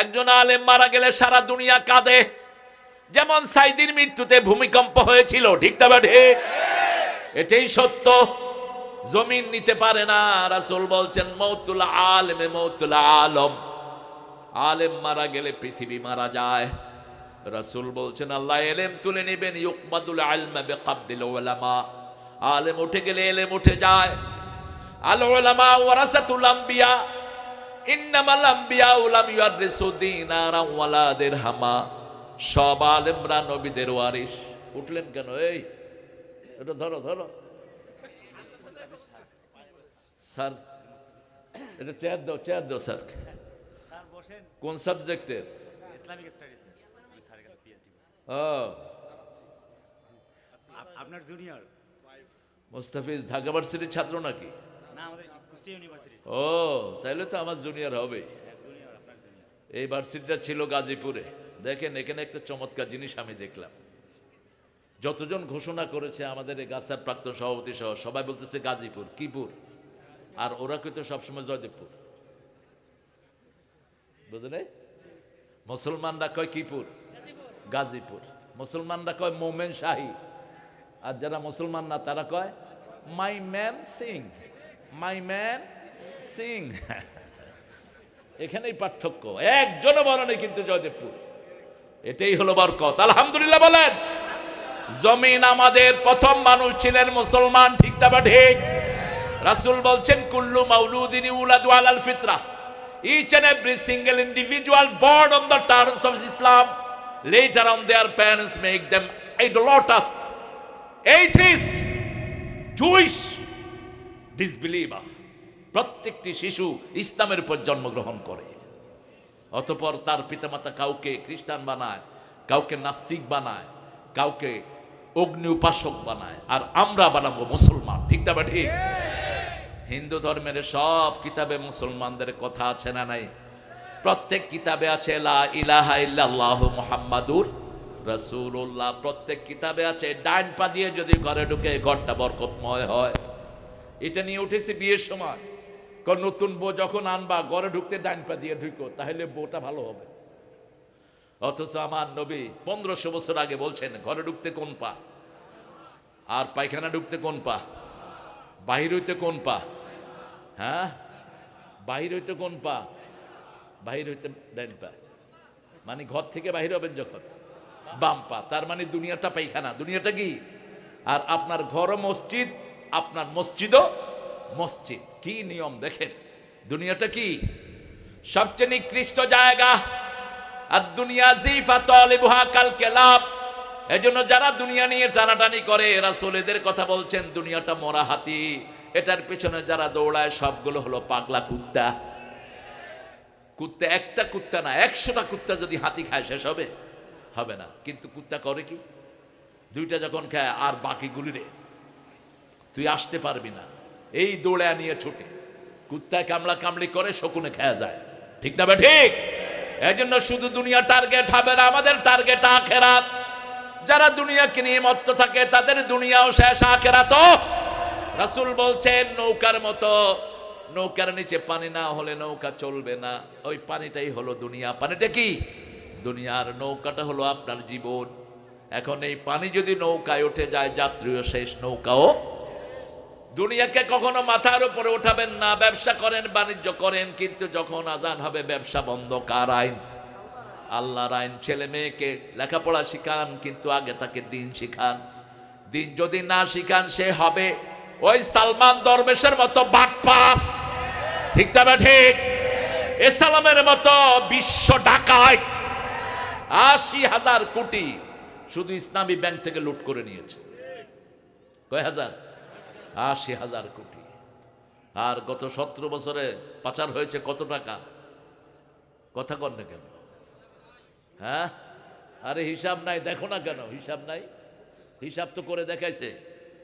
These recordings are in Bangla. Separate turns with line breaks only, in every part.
একজন আলেম মারা গেলে সারা দুনিয়া কাঁদে। যেমন সাইদির মৃত্যুতে ভূমিকম্প হয়েছিল, ঠিক তবে ঠিক? এটাই সত্য। জমিন নিতে পারে না, রাসুল বলছেন, মৌতুল আলেমে মৌতুল আলম। আলেম মারা গেলে পৃথিবী মারা যায়। রাসূল বলছেন, আল্লাহ এলেম তুলে নেবেন ইউকমাদুল আলমা বিকাবদিল উলামা। আলেম উঠে গেলে এলেম উঠে যায়। আল উলামা ওয়ারাসাতুল আম্বিয়া। সব আলেমরা নবীদের ওয়ারিস উঠলেন কেন? এই এটা ধরো ধরো। স্যার এটা চেয়ার দাও চেয়ার দাও স্যার।
স্যার
কোন সাবজেক্টের?
ইসলামিক স্টাডিজ
ও।
আপনার জুনিয়র
মুস্তাফিজ ঢাকা ভার্সিটির ছাত্র নাকি
না আমাদের কুষ্টিয়া ইউনিভার্সিটি
ও তাহলে তো আমার জুনিয়র হবে।
জুনিয়র
এই ভার্সিটিটা ছিল গাজীপুরে। দেখেন এখানে একটা চমৎকার জিনিস আমি দেখলাম। যতজন ঘোষণা করেছে আমাদের এই গাছার প্রাক্তন সভাপতি সহ সবাই বলতেছে গাজীপুর কিপুর। আর ওরা কিন্তু সবসময় জয়দেবপুর। বুঝলে মুসলমানরা কয় কিপুর? গাজীপুর। মুসলমানরা কয় মোমেন শাহী। আর যারা মুসলমান না তারা কয় Mymensingh. Mymensingh এখানেই পার্থক্য। একজনও নেই কিন্তু জয়দেবপুর। এটাই হলো বরকত। আলহামদুলিল্লাহ বলেন। জমিন আমাদের প্রথম মানুষ ছিলেন মুসলমান, ঠিক তা ঠিক? রাসূল বলছেন, কুল্লু মাউলুদিন ইউলাদু আলাল ফিতরা। Each and every single individual born on the terms of Islam, later on their parents make them idolaters atheist Jewish. Disbeliever. প্রত্যেকটি শিশু ইসলামের উপর জন্মগ্রহণ করে। অতপর তার পিতামাতা কাউকে খ্রিস্টান বানায়, কাউকে নাস্তিক বানায়, কাউকে অগ্নি উপাসক বানায়, আর আমরা বানাবো মুসলমান। ঠিক বা ঠিক? হিন্দু ধর্মের সব কিতাবে মুসলমানদের কথা আছে না নাই? প্রত্যেক কিতাবে আছে, লা ইলাহা প্রত্যেক কিতাবে আছে ডাইন পা দিয়ে যদি ঘরে ঢুকে ঘরটা বরকতময় হয়। এটা নিয়ে উঠেছে বিয়ের সময়। কারণ নতুন বউ যখন আনবা, ঘরে ঢুকতে ডাইন পা দিয়ে ঢুকো তাহলে বউটা ভালো হবে। অথচ আমার নবী পনেরোশো বছর আগে বলছেন, ঘরে ঢুকতে কোন পা? আর পায়খানা ঢুকতে কোন পা? বাহির হইতে কোন পা? হ্যাঁ? বাহির হইতে কোন পা? বাহির হইতে ডাইন পা। মানে ঘর থেকে বাহির হবেন যখন? বাম পা। তার মানে দুনিয়াটা পায়খানা। দুনিয়াটা কি? আর আপনার ঘরও মসজিদ আপনার মসজিদও মসজিদ। কি নিয়ম দেখেন? দুনিয়াটা কি? সবচেয়ে নিকৃষ্ট জায়গা। আর দুনিয়া জিফা তলিবুহা কাল কেলাব। এজন্য যারা দুনিয়া নিয়ে টানাটানি করে, রাসূল এদের কথা বলছেন, দুনিয়াটা মরা হাতি। এটার পেছনে যারা দৌড়ায়, সবগুলো হলো পাগলা কুত্তা। কুত্তা একটা কুত্তা না, একশোটা কুত্তা যদি হাতি খায়, শেষ হবে। হবে না। কিন্তু কুত্তা করে কি? দুইটা যখন খায়, আর বাকিগুলি রে। তুই আসতে পারবি না। এই দৌড়া নিয়ে ছুটে। কুত্তায় কামলা কামলি করে শকুনে খেয়া যায়। ঠিক না ঠিক? এই জন্য শুধু দুনিয়া টার্গেট হবে না, আমাদের টার্গেট আখেরাত। যারা দুনিয়াকে নিয়ে মত্ত থাকে, তাদের দুনিয়াও শেষ আখেরাত। রাসূল বলছেন, নৌকার মতো। নৌকার নিচে পানি না হলে নৌকা চলবে না। ওই পানিটাই হলো দুনিয়া। পানিটা কি? দুনিয়ার নৌকাটা হলো আপনার জীবন। এখন এই পানি যদি নৌকায় উঠে যায়, যাত্রীও শেষ নৌকাও দুনিয়াকে কখনো মাথার উপরে উঠাবেন না, ব্যবসা করেন, বাণিজ্য করেন, কিন্তু যখন আজান হবে, ব্যবসা বন্ধ কার আইন? আল্লাহর আইন, ছেলে মেয়েকে লেখাপড়া শিখান, কিন্তু আগে তাকে দিন শিখান। দিন যদি না শিখান, সে হবে ওই সালমান দরবেশের মতো বাটপাস ঠিক তবে ঠিক? ইসলামের মতো বিশ্ব ডাকায়। আশি হাজার কোটি শুধু ইসলামী ব্যাংক থেকে লুট করে নিয়েছে। কয় হাজার? আশি হাজার কোটি। আর গত সতেরো বছরে পাচার হয়েছে কত টাকা? কথা কর না কেন? হ্যাঁ? আরে হিসাব নাই, দেখো না কেন? হিসাব নাই? হিসাব তো করে দেখাইছে,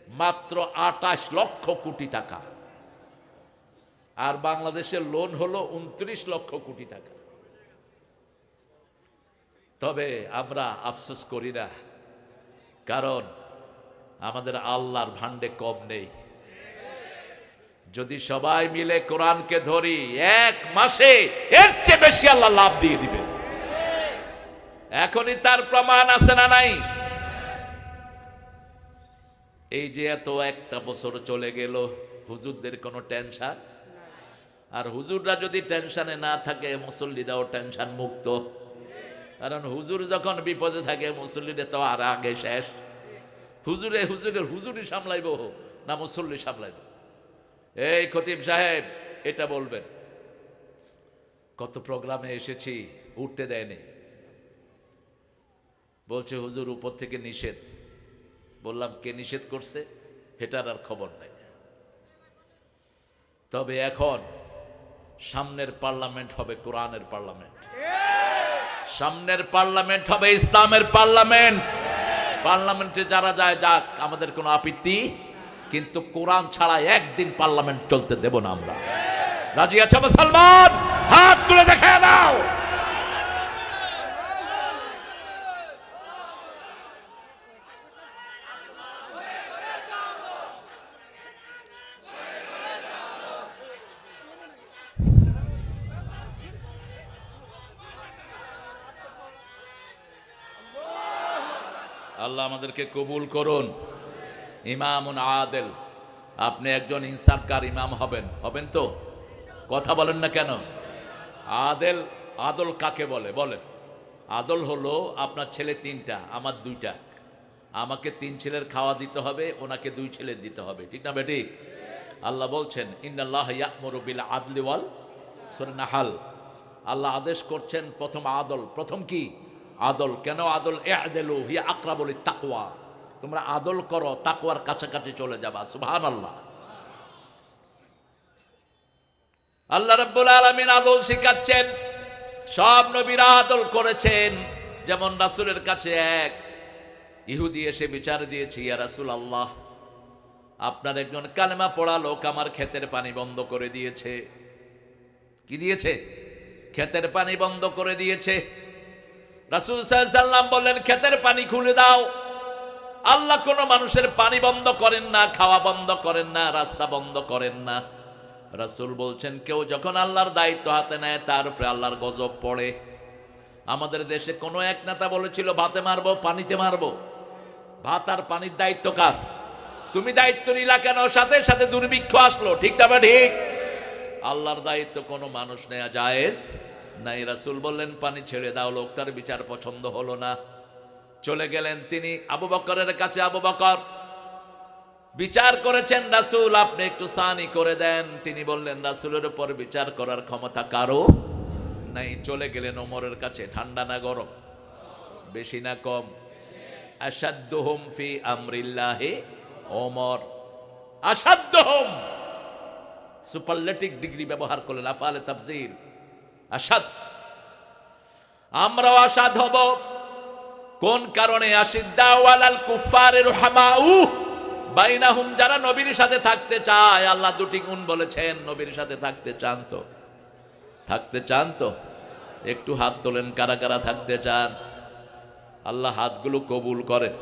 মাত্র আটাশ লক্ষ কোটি টাকা। আর বাংলাদেশের লোন হলো উনত্রিশ লক্ষ কোটি টাকা। তবে আমরা আফসোস করি না, কারণ আমাদের আল্লাহর ভান্ডে কম নেই। যদি সবাই মিলে কোরআনকে ধরি, এক মাসে এর চেয়ে বেশি আল্লাহ লাভ দিয়ে দিবেন। এখনই তার প্রমাণ আছে না নাই? এই যে এত একটা বছর চলে গেল, হুজুরদের কোনো টেনশন? আর হুজুররা যদি টেনশনে না থাকে, মুসল্লিরাও টেনশন মুক্ত। কারণ হুজুর যখন বিপদে থাকে মুসল্লিরা তো আর আগে শেষ। হুজুরে, হুজুরের হুজুরি সামলাইব, না মুসল্লি সামলাইব। এই খতিব সাহেব, এটা বলবেন। কত প্রোগ্রামে এসেছি, উঠতে দেয়নি। বলছে, হুজুর, উপর থেকে নিষেধ। বললাম, কে নিষেধ করছে? এটার আর খবর নাই। তবে এখন সামনের পার্লামেন্ট হবে কোরআনের পার্লামেন্ট। সামনের পার্লামেন্ট হবে ইসলামের পার্লামেন্ট। পার্লামেন্টে যারা যায়, যাক, আমাদের কোনো আপত্তি। কিন্তু কোরআন ছাড়া একদিন পার্লামেন্ট চলতে দেব না আমরা। রাজি আছে মুসলমান? হাত তুলে দেখে নাও। আমাদেরকে কবুল করুন। ইমামুন আদেল, আপনি একজন ইনসারকার ইমাম হবেন। হবেন তো? কথা বলেন না কেন? আদেল, আদল কাকে বলে? বলেন। আদল হলো আপনার ছেলে তিনটা, আমার দুইটা। আমাকে তিন ছেলের খাওয়া দিতে হবে, ওনাকে দুই ছেলে দিতে হবে। ঠিক না বেঠিক? আল্লাহ বলছেন, ইন্নাল্লাহ ইয়ামুরু বিল আদলি ওয়াল নাহাল আল্লাহ আদেশ করছেন প্রথম আদল। প্রথম কি? আদল, কেন আদল? এ আদেলু হিয়া আকরাবুল তাকওয়া তোমরা আদল করো, তাকওয়ার কাছাকাছি চলে যাবা, সুবহানাল্লাহ। আল্লাহ রাব্বুল আলামিন আদল শিখাচ্ছেন, সব নবীরা আদল করেছেন। যেমন রাসুলের কাছে এক, ইহুদি এসে বিচার দিয়েছে, ইয়া রাসুল আল্লাহ আপনার একজন কালেমা পড়া লোক আমার ক্ষেতের পানি বন্ধ করে দিয়েছে। কি দিয়েছে? ক্ষেতের পানি বন্ধ করে দিয়েছে। রাসূল সাল্লাম বললেন ক্ষেতের পানি খুলে দাও। আল্লাহ কোনো মানুষের পানি বন্ধ করেন না, খাওয়া বন্ধ করেন না, রাস্তা বন্ধ করেন না। রাসূল বলছেন, কেউ যখন আল্লাহর দায়িত্ব হাতে নেয়, তার উপরে আল্লাহর গজব পড়ে। আমাদের দেশে কোনো এক নেতা বলেছিল, ভাতে মারবো, পানিতে মারবো। ভাত আর পানির দায়িত্ব কার? তুমি দায়িত্ব নিলা কেন? সাথে সাথে দুর্ভিক্ষ আসলো ঠিক না বা ঠিক? আল্লাহর দায়িত্ব কোনো মানুষ নেওয়া জায়েজ নাই রাসূল বললেন, পানি ছেড়ে দাও, লোকটার বিচার পছন্দ হলো না। চলে গেলেন তিনি আবু বকরের কাছে, আবু বকর, বিচার করেছেন রাসূল, আপনি একটু সানি করে দেন। তিনি বললেন, রাসুলের উপর বিচার করার ক্ষমতা কারও নাই। চলে গেলেন ওমরের কাছে, ঠান্ডা না গরম? বেশি না কম। আসাদ্দুহুম ফি আমরিল্লাহি ওমর। আসাদ্দুহুম সুপারলেটিক ডিগ্রি ব্যবহার করলেন, আফালে তাফজিল আসাদ। আমরাও আসাদ হব। কোন কারণে? বাইনাহুম যারা নবীর সাথে থাকতে চায়, আল্লাহ দুটি গুণ বলেছেন, নবীর সাথে থাকতে চান তো। থাকতে চান তো? একটু হাত তোলেন, কারা কারা থাকতে চান? আল্লাহ হাতগুলো কবুল করেন।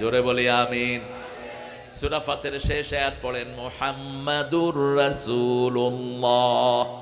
জোরে বলি, আমিন। সুরাফাতের শেষ আয়াত পড়েন, মোহাম্মদুর রাসূলুল্লাহ।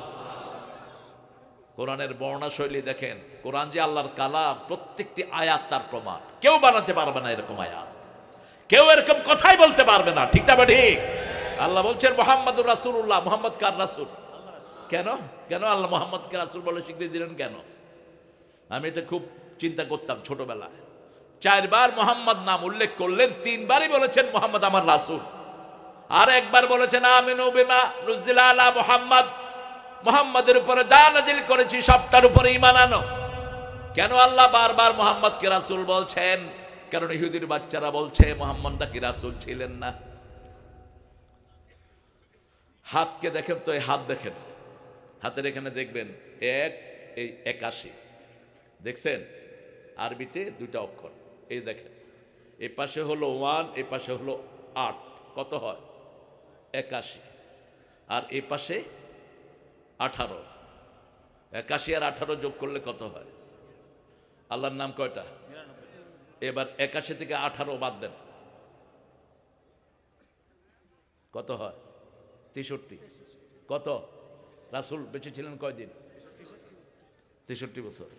কোরআনের বর্ণনা শৈলী দেখেন, কোরআন যে আল্লাহর কালাম, প্রত্যেকটি আয়াত তার প্রমাণ। কেউ বানাতে পারবে না এরকম আয়াত। কেউ এরকম কথাই বলতে পারবে না, ঠিক না ঠিক? আল্লাহ বলছেন, মোহাম্মদুর রাসূলুল্লাহ। মোহাম্মদ কার রাসূল? কেন? কেন আল্লাহ মোহাম্মদ কে রাসূল বলে স্বীকৃতি দিলেন কেন? আমি এটা খুব চিন্তা করতাম ছোটবেলায়। চারবার মোহাম্মদ নাম উল্লেখ করলেন, তিনবারই বলেছেন, মোহাম্মদ আমার রাসূল। আর একবার বলেছেন, আমিনু বিমা নুজিলা আলা মোহাম্মদ। মোহাম্মদের উপরে যা নাজিল করেছি সবটার উপরে ইমান আনো। কেন আল্লাহ বারবার মোহাম্মদকে রাসূল বলছেন? কারণ ইহুদির বাচ্চারা বলছে মোহাম্মদ নাকি রাসূল ছিলেন না? হাতকে দেখেন তো, এই হাত দেখেন। হাতের এখানে দেখবেন, এক, এই একাশি। দেখছেন? আরবিতে দুইটা অক্ষর। এই দেখেন, এ পাশে হলো ওয়ান, এ পাশে হলো আট। কত হয়? একাশি। আর এ পাশে আঠারো। একাশি আর আঠারো যোগ করলে কত হয়? আল্লাহর নাম কয়টা? এবার একাশি থেকে আঠারো বাদ দেন। কত হয়? তেষট্টি। কত? রাসুল বেঁচে ছিলেন কয়দিন? তেষট্টি বছর।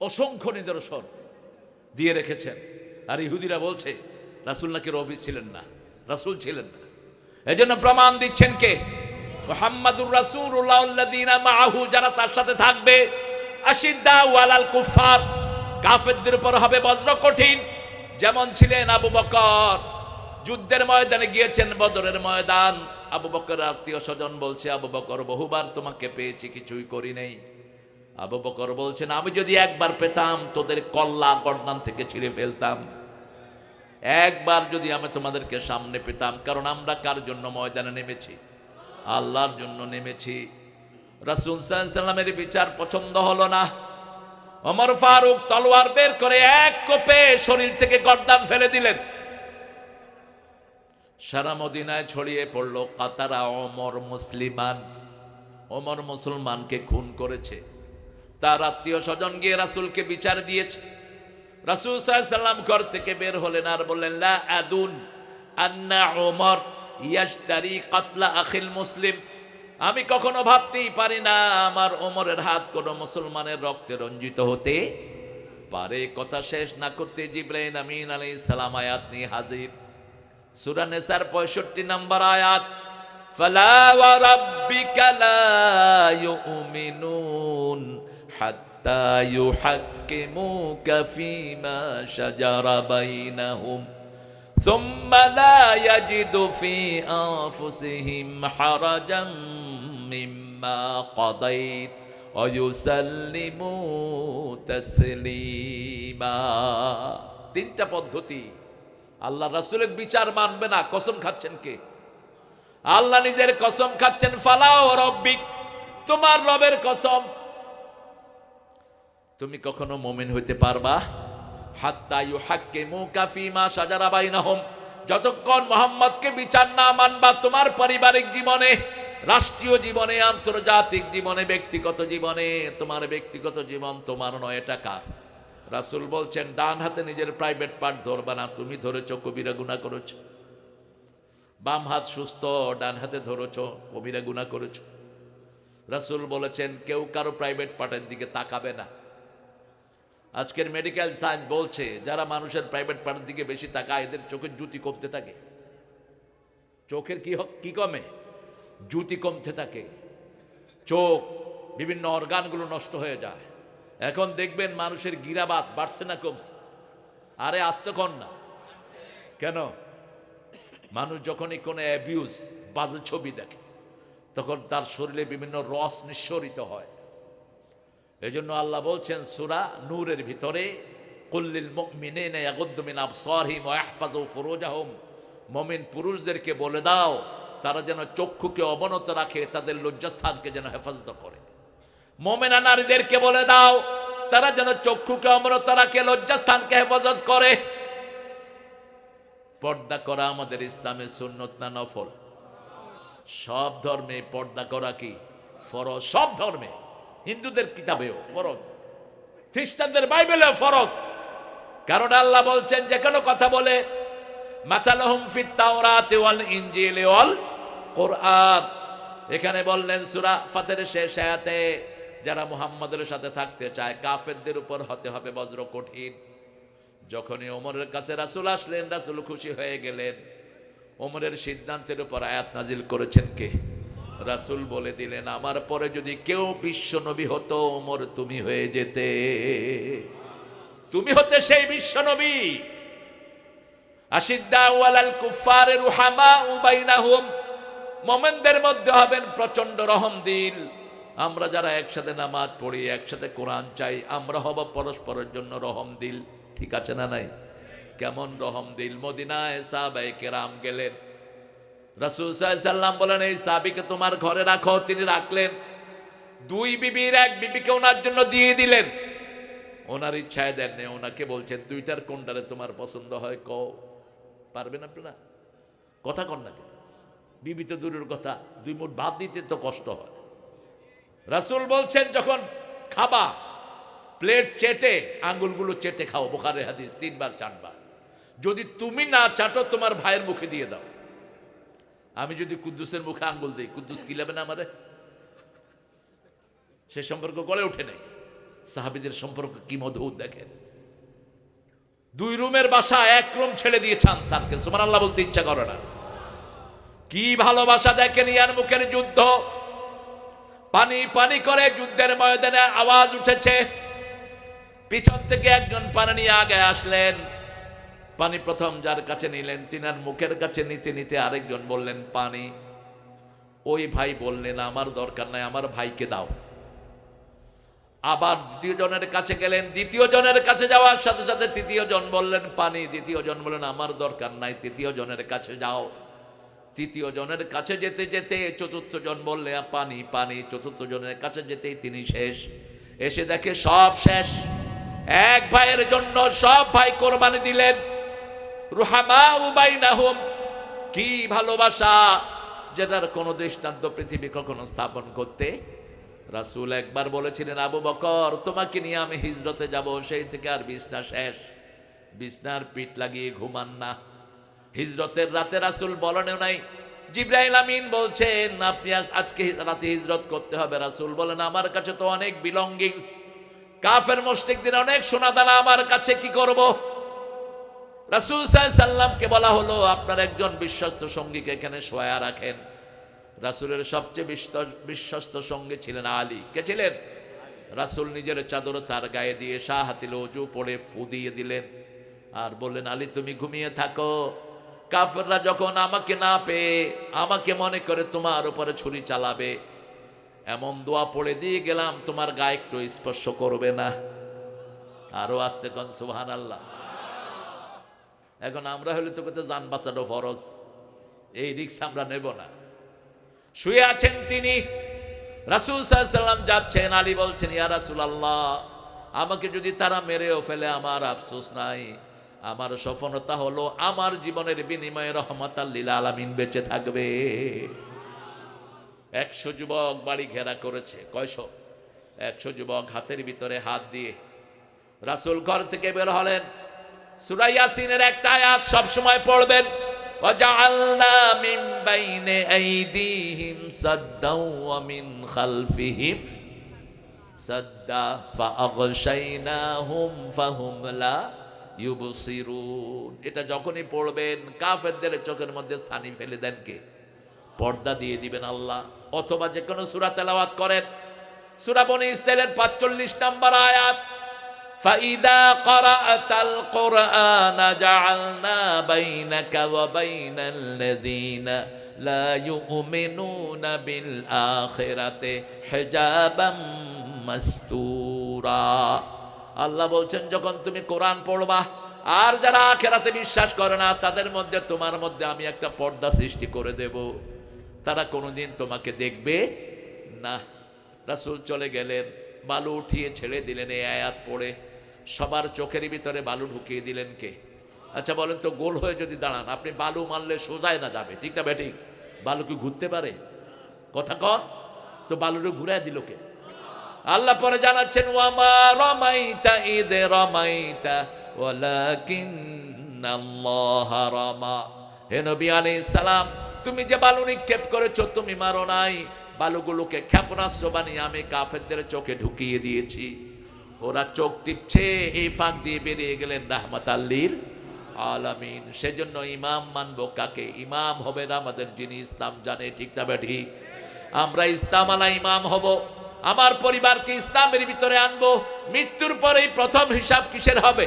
অসংখ্য নিদর্শন দিয়ে রেখেছেন। আর ইহুদিরা বলছে রাসুল নাকি রবি ছিলেন না? রাসুল ছিলেন না। এজন্য প্রমাণ দিচ্ছেন কে? মোহাম্মদুর রাসূলুল্লাহ মাহু যারা তার সাথে থাকবে আশিদ্দা ওয়ালাল কুফার কাফেরদের উপর হবে বজ্র কঠিন। যেমন ছিলেন আবু বকর, যুদ্ধের ময়দানে গিয়েছেন বদরের ময়দান। আবু বকর আত্মীয় স্বজন বলছে, আবু বকর, বহুবার তোমাকে পেয়েছি, কিছুই করি নেই। আবু বকর বলছেন, আমি যদি একবার পেতাম, তোদের কল্লা গর্দান থেকে ছিঁড়ে ফেলতাম। একবার যদি আমি তোমাদেরকে সামনে পেতাম, কারণ আমরা কার জন্য ময়দানে নেমেছি? আল্লাহর জন্য নেমেছি। রাসুল সাল্লামের বিচার পছন্দ হলো না। ওমর ফারুক তলোয়ার বের করে এক কোপে শরীর থেকে গর্দান ফেলে দিলেন। সারা মদিনায় ছড়িয়ে পড়ল কাতারা অমর মুসলিমান। ওমর মুসলমানকে খুন করেছে। তার আত্মীয় স্বজন গিয়ে রাসুলকে বিচার দিয়েছে। রাসুল সাল্লাম ঘর থেকে বের হলেন আর বললেন, লা আদুন আন্না ওমর। ইয়াশতারি কাতলা আখিল মুসলিম। আমি কখনো ভাবতেই পারি না আমার ওমরের হাত কোনো মুসলমানের রক্তে রঞ্জিত হতে পারে। কথা শেষ না করতে জিব্রাইল আমিন আলাইহিস সালাম আয়াত নিয়ে হাজির। সূরা নেসার 65 নম্বর আয়াত ওয়া রাব্বিকা লা ইউমিনুন হাত্তা ইউহাক্কিমুকা ফীমা শাজারা বাইনাহুম। ثم لا يجدوا في أنفسهم حرجا مما قضيت ويسلموا تسليما তিনটা পদ্ধতি আল্লাহ রাসূলের বিচার মানবে না কসম খাচ্ছেন কে আল্লাহ নিজের কসম খাচ্ছেন ফালাও রব্বিক তোমার রবের কসম তুমি কখনো মুমিন হইতে পারবা হাত্তা ইউহাক্কিমু কাফিমা সাজারা বাইনাহুম। যতক্ষণ মোহাম্মদকে বিচার না মানবা তোমার পারিবারিক জীবনে, রাষ্ট্রীয় জীবনে, আন্তর্জাতিক জীবনে, ব্যক্তিগত জীবনে, তোমার ব্যক্তিগত জীবন তোমার নয়, এটা কার? রাসূল বলছেন, ডান হাতে নিজের প্রাইভেট পার্ট ধরবা না, তুমি ধরেছো, কবিরা গুনাহ করেছ। বাম হাত সুস্থ, ডান হাতে ধরেছো, কবিরা গুনাহ করেছ। রাসূল বলেছেন, কেউ কারও প্রাইভেট পার্টের দিকে তাকাবে না। আজকের মেডিকেল সায়েন্স বলছে, যারা মানুষের প্রাইভেট পার্টের দিকে বেশি তাকায়, এদের চোখের জুতি কমতে থাকে। চোখের কি কমে? জুতি কমতে থাকে। চোখ, বিভিন্ন অর্গানগুলো নষ্ট হয়ে যায়। এখন দেখবেন মানুষের গিরাবাত বাড়ছে না কমছে। আরে আসতে কন না। কেন? মানুষ যখনই কোনো অ্যাবিউজ বাজে ছবি দেখে, তখন তার শরীরে বিভিন্ন রস নিঃসরিত হয়। এই জন্য আল্লাহ বলছেন, সুরা নূরের ভিতরে কুল্লিল মিন আবসারহিম ওয়া ইয়াহফাযু ফুরুজাহুম। মুমিন পুরুষদেরকে বলে দাও, তারা যেন চক্ষুকে অবনত রাখে, তাদের লজ্জাস্থানকে যেন হেফাজত করে। মোমেনা নারীদেরকে বলে দাও, তারা যেন চক্ষুকে অবনত রাখে, লজ্জাস্থানকে হেফাজত করে। পর্দা করা আমাদের ইসলামের সুন্নত না নফল? সব ধর্মে পর্দা করা কি? ফরজ, সব ধর্মে। হিন্দুদের কিতাবেও ফরজ। খ্রিস্টানদের বাইবেলেও ফরজ। কারণ আল্লাহ বলছেন, যে কোনো কথা বলে এখানে বললেন সূরা ফাতের শেষ আয়াতে, যারা মুহাম্মাদের সাথে থাকতে চায়, কাফেরদের উপর হতে হবে বজ্র কঠিন। যখনই ওমরের কাছে রাসূল আসলেন, রাসূল খুশি হয়ে গেলেন। ওমরের সিদ্ধান্তের উপর আয়াত নাজিল করেছেন কে? রাসূল বলে দিলেন, আমার পরে যদি কেউ বিশ্ব নবী হতো, ওমর তুমি হয়ে যেতে। তুমি হতে সেই বিশ্ব নবী মোমেনদের মধ্যে হবেন প্রচণ্ড রহম দিল আমরা যারা একসাথে নামাজ পড়ি, একসাথে কোরআন চাই, আমরা হব পরস্পরের জন্য রহম দিল ঠিক আছে না নাই? কেমন রহম দিল মদিনায় সাহাবাই কেরাম গেলেন। রাসূল সাল্লাম বলেন, এই সাহাবীকে তোমার ঘরে রাখো। তিনি রাখলেন। দুই বিবির এক বিবিকে ওনার জন্য দিয়ে দিলেন। ওনার ইচ্ছায় দেননি ওনাকে বলছেন, দুইটার কোনটারে তোমার পছন্দ হয় ক পারবেন আপনারা? কথা কন না বিবি তো দূরের কথা, দুই মুঠ ভাত দিতে তো কষ্ট হয়। রাসূল বলছেন, যখন খাবা, প্লেট চেটে, আঙ্গুলগুলো চেটে খাও। বোখারের হাদিস তিনবার, চারবার। যদি তুমি না চাটো, তোমার ভাইয়ের মুখে দিয়ে দাও। আমি যদি কুদ্দুসের মুখে আঙ্গুল দিই, কুদ্দুস কি নেবে না আমারে? সে সম্পর্ক গড়ে ওঠে নেই। সাহাবিদের সম্পর্ক কি মধুর দেখেন। দুই রুমের বাসা, এক রুম ছেড়ে দিয়েছে আনসারকে সুমান আল্লাহ বলতে ইচ্ছা করে না। কি ভালোবাসা দেখেন ইয়ার মুখের যুদ্ধ। পানি পানি করে যুদ্ধের ময়দানে আওয়াজ উঠেছে। পিছন থেকে একজন পানি নিয়ে আগে আসলেন। পানি প্রথম যার কাছে নিলেন, তিনার মুখের কাছে নিতে নিতে আরেকজন বললেন, পানি। ওই ভাই বললেন, আমার দরকার নাই, আমার ভাইকে দাও। আবার দ্বিতীয় জনের কাছে গেলেন, দ্বিতীয় জনের কাছে যাওয়ার সাথে সাথে তৃতীয় জন বললেন, পানি। দ্বিতীয় জন বললেন, আমার দরকার নাই, তৃতীয় জনের কাছে যাও। তৃতীয় জনের কাছে যেতে যেতে চতুর্থ জন বললে পানি পানি। চতুর্থ জনের কাছে যেতেই তিনি শেষ। এসে দেখে সব শেষ। এক ভাইয়ের জন্য সব ভাই কোরবানি দিলেন। রুহামা কি ভালোবাসা যেটার কোনো দৃষ্টান্ত পৃথিবী কখনো স্থাপন করতে? রাসূল একবার বলেছিলেন, আবু বকর, তোমাকে নিয়ে আমি হিজরতে যাব, সেই থেকে আর বিছনা শেষ। বিছনার পিঠ লাগিয়ে ঘুমান না। হিজরতের রাতে রাসূল বলেনও নাই। জিব্রাইল আমিন বলছেন, আপনি আজকে রাতে হিজরত করতে হবে। রাসূল বলেন, আমার কাছে তো অনেক বিলঙ্গিংস কাফের মুশরিকদের অনেক সোনা দানা আমার কাছে, কি করব? রাসূল সাল্লামকে বলা হলো, আপনার একজন বিশ্বস্ত সঙ্গীকে এখানে শোয়া রাখেন। রাসূলের সবচেয়ে বিশ্বস্ত- সঙ্গী ছিলেন আলী। কে ছিলেন? রাসূল নিজের চাদর তার গায়ে দিয়ে শাহ হাতিল অজু পড়ে ফু দিয়ে দিলেন আর বললেন, আলী, তুমি ঘুমিয়ে থাকো। কাফেররা যখন আমাকে না পেয়ে আমাকে মনে করে তোমার উপরে ছুরি চালাবে, এমন দোয়া পড়ে দিয়ে গেলাম, তোমার গায়ে একটু স্পর্শ করবে না। আরও আসতে কন সুহান আল্লাহ এখন আমরা হলে তো কোথাও যান বাঁচানো ফরজ। এই রিক্স আমরা নেব না। শুয়ে আছেন তিনি। রাসুল সাল্লাম যাচ্ছেন, আলী বলছেন, ইয়া রাসুল আল্লাহ আমাকে যদি তারা মেরেও ফেলে, আমার আফসোস নাই। আমার সফলতা হলো আমার জীবনের বিনিময়ে রহমত আল্লিল আলামিন বেঁচে থাকবে। একশো যুবক বাড়ি ঘেরা করেছে, কয়শো? একশো যুবক হাতের ভিতরে হাত দিয়ে। রাসুল ঘর থেকে বের হলেন। সুরাইয়াসিনের একটা আয়াত সবসময় পড়বেন وجعلنا من بين أيديهم سدا ومن خلفهم سدا فأغشيناهم فهم لا يبصرون এটা যখনই পড়বেন কাফেরদের চোখের মধ্যে সানি ফেলে দেন কে পর্দা দিয়ে দিবেন আল্লাহ অথবা যে কোনো সূরা তেলাওয়াত করেন সূরা বনি ইসরাইলের 45 নম্বর আয়াত فإذا قرأت القرآن جعلنا بينك وبين الذين لا يؤمنون بالآخرة حجابا مستورا আল্লাহ বলছেন যখন তুমি কোরআন পড়বা আর যারা আখেরাতে বিশ্বাস করে না তাদের মধ্যে তোমার মধ্যে আমি একটা পর্দা সৃষ্টি করে দেব তারা কোনোদিন তোমাকে দেখবে না রাসূল চলে গেলেন বালু উঠিয়ে ছেড়ে দিলেন এই আয়াত পড়ে সবার চোখের ভিতরে বালু ঢুকিয়ে দিলেন কে? আচ্ছা বলেন তো, গোল হয়ে যদি দাঁড়ান, আপনি বালু মারলে সোজায় না যাবে, ঠিক না বেঠিক বালু কি ঘুরতে পারে? কথা কন। তো বালুটা ঘুরে দিল কে? আল্লাহ পরে জানাচ্ছেন, ওয়ামা রমাইতা ঈদে রমাইতা রমা। হে নবী আলাইহিস সালাম, তুমি যে বালু নিক্ষেপ করেছ, তুমি মারো নাই। বালুগুলোকে ক্ষেপণাস্ত্র বানিয়ে আমি কাফেরদের চোখে ঢুকিয়ে দিয়েছি। ওরা চোখ টিপছে, এই ফাঁক দিয়ে বেরিয়ে গেলেন রাহমাত আল্লিল আলামিন। সেজন্য ইমাম মানবো কাকে? ইমাম হবে না আমাদের যিনি ইসলাম জানে, ঠিক না ঠিক? আমরা ইসলাম আলা ইমাম হব, আমার পরিবারকে ইসলামের ভিতরে আনব, মৃত্যুর পরেই প্রথম হিসাব কিসের হবে?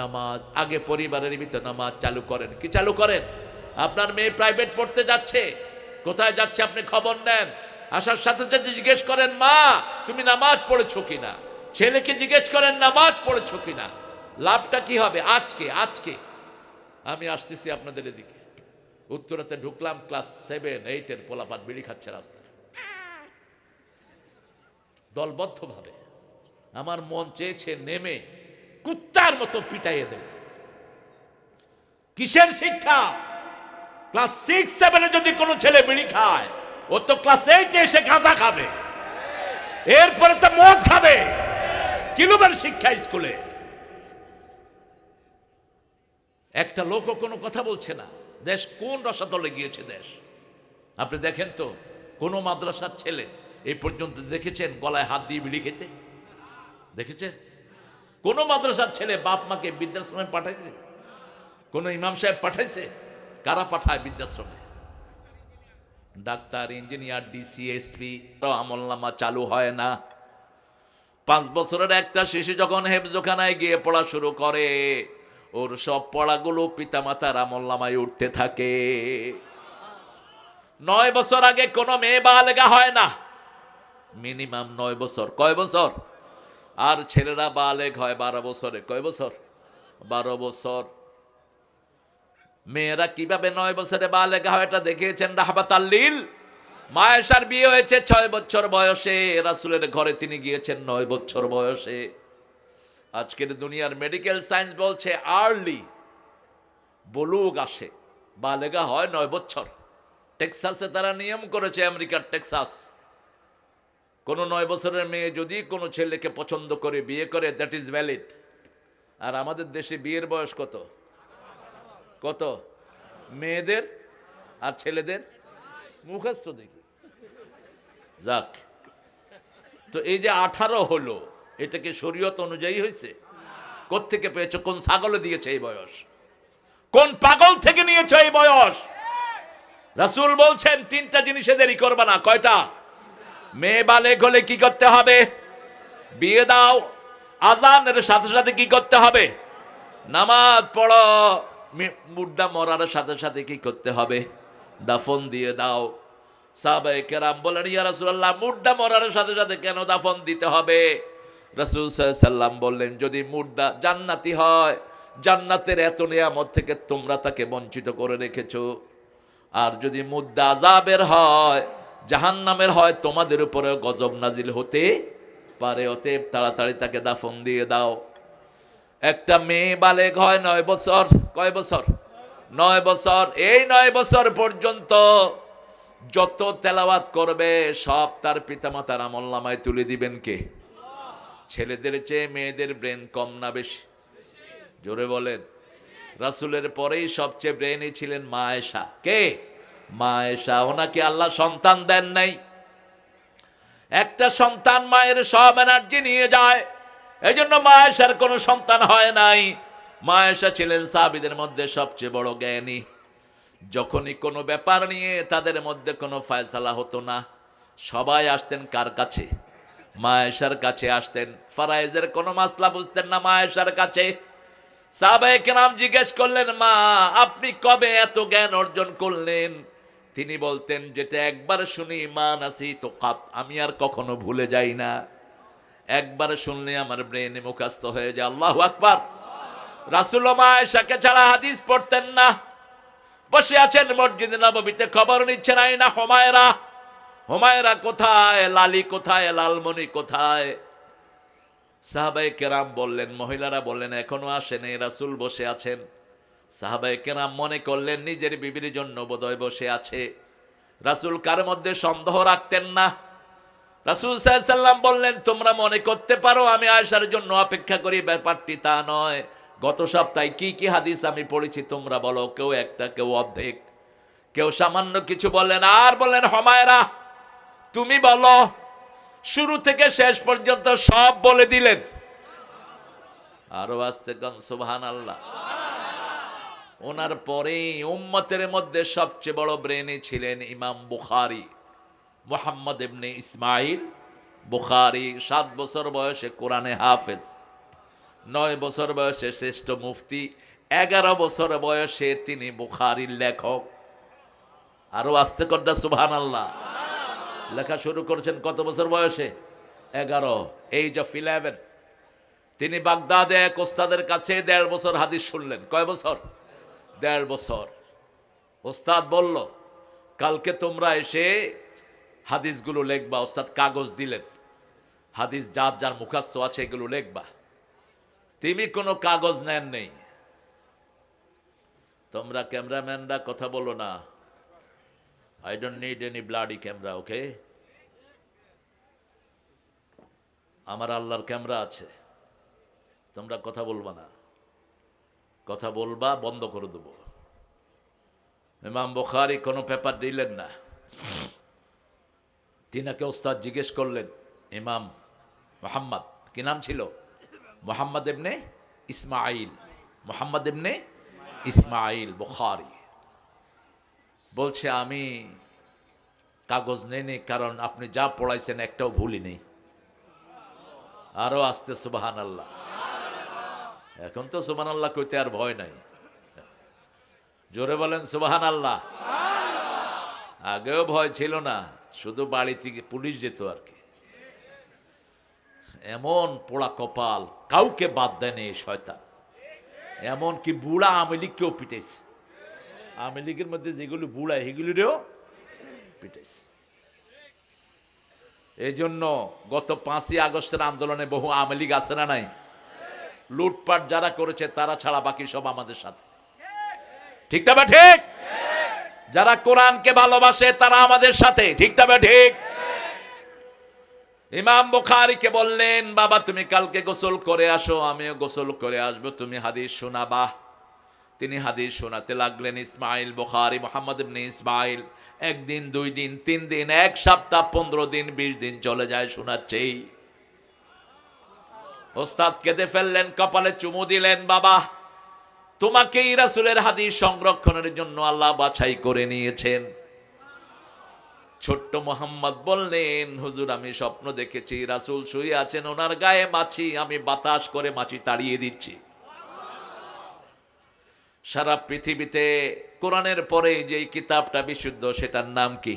নামাজ, আগে পরিবারের ভিতরে নামাজ চালু করেন। কি চালু করেন? আপনার মেয়ে প্রাইভেট পড়তে যাচ্ছে, কোথায় যাচ্ছে আপনি খবর নেন? আসার সাথে সাথে জিজ্ঞেস করেন, মা, তুমি নামাজ পড়েছো কিনা? ছেলেকে জিজ্ঞেস করেন, নামাজ পড়েছো কিনা? লাভটা কি হবে? আজকে আজকে। আমি আসতেছি আপনাদের এদিকে। উত্তরাতে ঢুকলাম, ক্লাস সেভেন এইটের পোলাপাত বিড়ি খাচ্ছে রাস্তায়। দলবদ্ধভাবে আমার মন চেয়েছে নেমে কুত্তার মতো পিটাইয়ে দেবে। কিসের শিক্ষা? ক্লাস সিক্স সেভেনে যদি কোনো ছেলে বিড়ি খায়, ও তো ক্লাস এইটে এসে গাঁজা খাবে। এরপরে তো মদ খাবে। কিলোবার শিক্ষা স্কুলে? একটা লোকও কোনো কথা বলছে না। দেশ কোন রসাতলে গিয়েছে দেশ? আপনি দেখেন তো, কোনো মাদ্রাসার ছেলে এই পর্যন্ত দেখেছেন গলায় হাত দিয়ে বিড়ি খেতে? দেখেছেন? কোনো মাদ্রাসার ছেলে বাপ মাকে বৃদ্ধাশ্রমে পাঠাইছে? কোনো ইমাম সাহেব পাঠাইছে? কারা পাঠায় বৃদ্ধাশ্রমে? ডাক্তার, ইঞ্জিনিয়ার ডিসিএসপি আমলনামা চালু হয় না। পাঁচ বছরের একটা শিশু যখন হেফজোখানায় গিয়ে পড়া শুরু করে, ওর সব পড়াগুলো পিতামাতার আমলনামায় উঠতে থাকে। নয় বছর আগে কোনো মেয়ে বালেগা হয় না। মিনিমাম নয় বছর। কয় বছর? আর ছেলেরা বালেগ হয় বারো বছরে। কয় বছর? বারো বছর। মেয়েরা কীভাবে নয় বছরে বালেগা হয় এটা দেখিয়েছেন রাহবাত আল্লিল মায়েশার বিয়ে হয়েছে ছয় বছর বয়সে। রাসুলের ঘরে তিনি গিয়েছেন নয় বছর বয়সে। আজকের দুনিয়ার মেডিকেল সায়েন্স বলছে আর্লি বলুক আসে। বালেগা হয় নয় বছর। টেক্সাসে তারা নিয়ম করেছে, আমেরিকার টেক্সাস। কোনো নয় বছরের মেয়ে যদি কোনো ছেলেকে পছন্দ করে, বিয়ে করে দ্যাট ইজ ভ্যালিড আর আমাদের দেশে বিয়ের বয়স কত? কত? মেয়েদের আর ছেলেদের? মুখস্থ দেখি। যাক। তো এই যে আঠারো হলো, এটা কি শরীয়ত অনুযায়ী হয়েছে? কোত্থেকে পেয়েছ? কোন ছাগলে দিয়েছে এই বয়স? কোন পাগল থেকে নিয়েছো এই বয়স? রাসুল বলছেন, তিনটা জিনিসে দেরি করবে না। কয়টা? মেয়ে বালেক হলে কি করতে হবে? বিয়ে দাও। আজানের সাথে সাথে কি করতে হবে? নামাজ পড়ো। মুর্দা মরার সাথে সাথে কি করতে হবে? দাফন দিয়ে দাও। সাহাবায়ে কেরাম বলেন, ইয়া রাসূলুল্লাহ, মুর্দা মরার সাথে সাথে কেন দাফন দিতে হবে? রাসূল সাল্লাম বললেন, যদি মুর্দা জান্নাতি হয়, জান্নাতের এত নিয়ামত থেকে তোমরা তাকে বঞ্চিত করে রেখেছো। আর যদি মুদ্দা আজাবের হয়, জাহান্নামের হয়, তোমাদের উপরে গজব নাজিল হতে পারে। অতএব তাড়াতাড়ি তাকে দাফন দিয়ে দাও। একটা মেয়ে বালেগ হয় নয় বছর। কয় বছর? নয় বছর। এই নয় বছর পর্যন্ত যত তেলাওয়াত করবে, সব তার পিতামাতার আমল নামায় তুলে দিবেন কে? ছেলেদের চেয়ে মেয়েদের ব্রেন কম না বেশি? জোরে বলেন। রাসুলের পরেই সবচেয়ে ব্রেনই ছিলেন মায়েশা। কে? মায়েশা। ওনাকে আল্লাহ সন্তান দেন নাই। একটা সন্তান মায়ের সব এনার্জি নিয়ে যায়। এই জন্য মায়েশার কোনো সন্তান হয় নাই। মায়েশা ছিলেন সাবিদের মধ্যে সবচেয়ে বড় জ্ঞানী। যখনই কোনো ব্যাপার নিয়ে তাদের মধ্যে কোনো ফয়সালা হতো না, সবাই আসতেন কার কাছে? মায়েশার কাছে আসতেন। ফারাইজের কোনো মাসলা বুঝতেন না মায়েশার কাছে। সাবেক নাম জিজ্ঞেস করলেন, মা, আপনি কবে এত জ্ঞান অর্জন করলেন? তিনি বলতেন, যেটা একবার শুনি, মা নাসি তো কাপ আমি আর কখনো ভুলে যাই না। একবার শুনলে আমার ব্রেনে মুখাস্ত হয়ে যায়। আল্লাহ আকবার। রাসুল মায়েশাকে ছাড়া হাদিস পড়তেন না। বসে আছেন মসজিদ নবমীতে, খবর নিচ্ছেন আই না হোমায়রা? হোমায়রা কোথায়? লালি কোথায়? লালমণি কোথায়? সাহাবাই কেরাম বললেন, মহিলারা বললেন, এখনও আসেনি রাসুল বসে আছেন। সাহাবাই কেরাম মনে করলেন, নিজের বিবির জন্য বোধহয় বসে আছে। রাসুল কার মধ্যে সন্দেহ রাখতেন না? রাসুল সাল্লাম বললেন, তোমরা মনে করতে পারো, আমি আয়সার জন্য অপেক্ষা করি, ব্যাপারটি তা নয়। গত সপ্তাহে কি কি হাদিস আমি পড়েছি, তোমরা বলো, কেউ একটা, কেউ অর্ধেক, কেউ সামান্য কিছু বললেন, আর বললেন, হমায়রা, তুমি বলো, শুরু থেকে শেষ পর্যন্ত সব বলে দিলেন। আরও আসতে সুবহান আল্লাহ ওনার পরেই উম্মতের মধ্যে সবচেয়ে বড় ব্রেনে ছিলেন ইমাম বুখারি, মোহাম্মদ ইবনে ইসমাইল বুখারি সাত বছর বয়সে কোরআনে হাফেজ। নয় বছর বয়সে শ্রেষ্ঠ মুফতি, এগারো বছর বয়সে তিনি বুখারির লেখক। আরও আস্তে করদা সুবহান আল্লাহ লেখা শুরু করেছেন কত বছর বয়সে? এগারো এইজ অফ ইলেভেন তিনি বাগদাদে এক ওস্তাদের কাছে দেড় বছর হাদিস শুনলেন। কয় বছর? দেড় বছর। ওস্তাদ বলল, কালকে তোমরা এসে হাদিসগুলো লেখবা। ওস্তাদ কাগজ দিলেন। হাদিস যার যার মুখাস্ত আছে এগুলো লেখবা। তুমি কোনো কাগজ নেন নেই। তোমরা ক্যামেরাম্যানরা কথা বলো না। I don't need any bloody camera ওকে আমার আল্লাহর ক্যামেরা আছে। তোমরা কথা বলবা না। কথা বলবা, বন্ধ করে দেবো। ইমাম বুখারি কোনো পেপার দিলেন না। তিনাকে ওস্তাদ জিজ্ঞেস করলেন, ইমাম মোহাম্মদ, কি নাম ছিল? মোহাম্মদ এমনে ইসমাইল মোহাম্মদ এমনে ইসমাইল বুখারি। বলছে, আমি কাগজ নেই কারণ আপনি যা পড়াইছেন একটাও ভুলই নেই। আরও আসতে সুবাহান আল্লাহ এখন তো সুবান আল্লাহ কইতে আর ভয় নাই। জোরে বলেন সুবাহান আল্লাহ আগেও ভয় ছিল না, শুধু বাড়ি থেকে পুলিশ যেত আর কি। এমন পোড়া কপাল, কাউকে বাদ দেয়নি এই শয়তান। এমন কি বুড়া আওয়ামী লীগকেও পিটেছে আওয়ামী লীগের মধ্যে যেগুলো বুড়া সেগুলিরও পিটেছে এই জন্য গত পাঁচই আগস্টের আন্দোলনে বহু আওয়ামী লীগ আছে না নাই? লুটপাট যারা করেছে, তারা ছাড়া বাকি সব আমাদের সাথে। ঠিক না বা ঠিক? যারা কোরআনকে ভালোবাসে, তারা আমাদের সাথে। ঠিক না বা ঠিক? ইমাম বুখারীকে বললেন, বাবা, তুমি কালকে গোসল করে আসো, আমিও গোসল করে আসব, তুমি হাদিস শোনাবা। তিনি হাদিস শোনাতে লাগলেন, ইসমাইল বুখারী, মোহাম্মদ ইবনে ইসমাইল, একদিন, দুই দিন, তিন দিন, এক সপ্তাহ, পনেরো দিন, বিশ দিন চলে যায় শোনাচ্ছেই ওস্তাদ কেঁদে ফেললেন, কপালে চুমু দিলেন, বাবা, তোমাকেই রাসূলের হাদিস সংরক্ষণের জন্য আল্লাহ বাছাই করে নিয়েছেন। ছোট্ট মোহাম্মদ বললেন, হুজুর, আমি স্বপ্ন দেখেছি, রাসূল শুয়ে আছেন, ওনার গায়ে মাছি, আমি বাতাস করে মাছি তাড়িয়ে দিচ্ছি। সারা পৃথিবীতে কোরআনের পরে যেই কিতাবটা বিশুদ্ধ, সেটার নাম কি?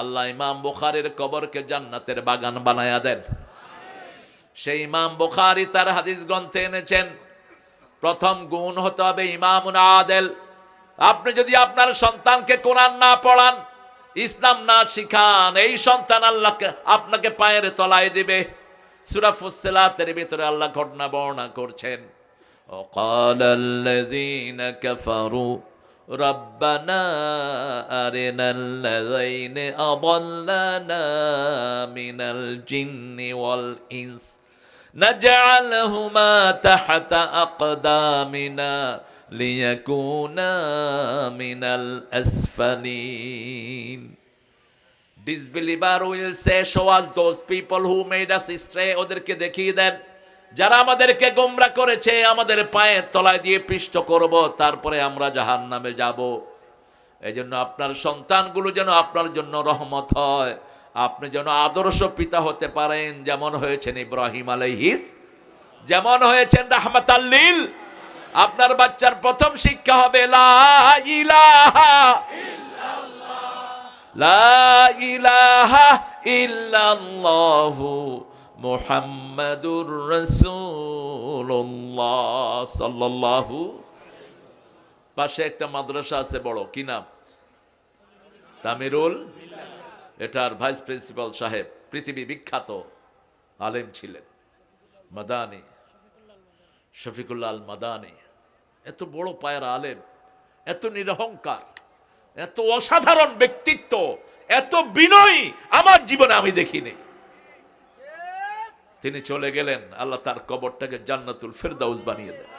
আল্লাহ ইমাম বুখারের কবরকে জান্নাতের বাগান বানায়া দেন। সেই ইমাম বুখারি তার হাদিস গ্রন্থে এনেছেন, প্রথম গুণ হতে হবে ইমাম আদেল। আপনি যদি আপনার সন্তানকে কোরআন না পড়ান ইসলাম না শিখান এই সন্তান আল্লাহকে আপনাকে পায়ের তলায় দিবে সুরা ফুসলাতের ভিতরে আল্লাহ ঘটনা বর্ণনা করছেন وقال الذين كفروا ربنا أرنا الذين أضلنا من الجن والإنس نجعلهما تحت أقدامنا লিয়াকুনা মিনাল আসফালিন disbeliever will say show us those people who made us stray ওদেরকে দেখিয়ে দেন। যারা আমাদেরকে গোমরা করেছে, আমাদের পায়ের তলায় দিয়ে পিষ্ট করব, তারপরে আমরা জাহান নামে যাব। এই জন্য আপনার সন্তানগুলো যেন আপনার জন্য রহমত হয়। আপনি যেন আদর্শ পিতা হতে পারেন। যেমন হয়েছেন ইব্রাহিম আলাইহিস, যেমন হয়েছেন রাহমাত আল্লিল আপনার বাচ্চার প্রথম শিক্ষা হবে লা ইলাহা সাল্লাল্লাহু। পাশে একটা মাদ্রাসা আছে বড়, কি নাম? তামিরুল এটার ভাইস প্রিন্সিপাল সাহেব, পৃথিবী বিখ্যাত, আলেম ছিলেন, মাদানি শফিকুল্লাল মাদানি এত বড় পায়ের আলেম, এত নিরহংকার, এত অসাধারণ ব্যক্তিত্ব, এত বিনয়ী আমার জীবনে আমি দেখিনি। তিনি চলে গেলেন, আল্লাহ তার কবরটাকে জান্নাতুল ফেরদাউস বানিয়ে দেন।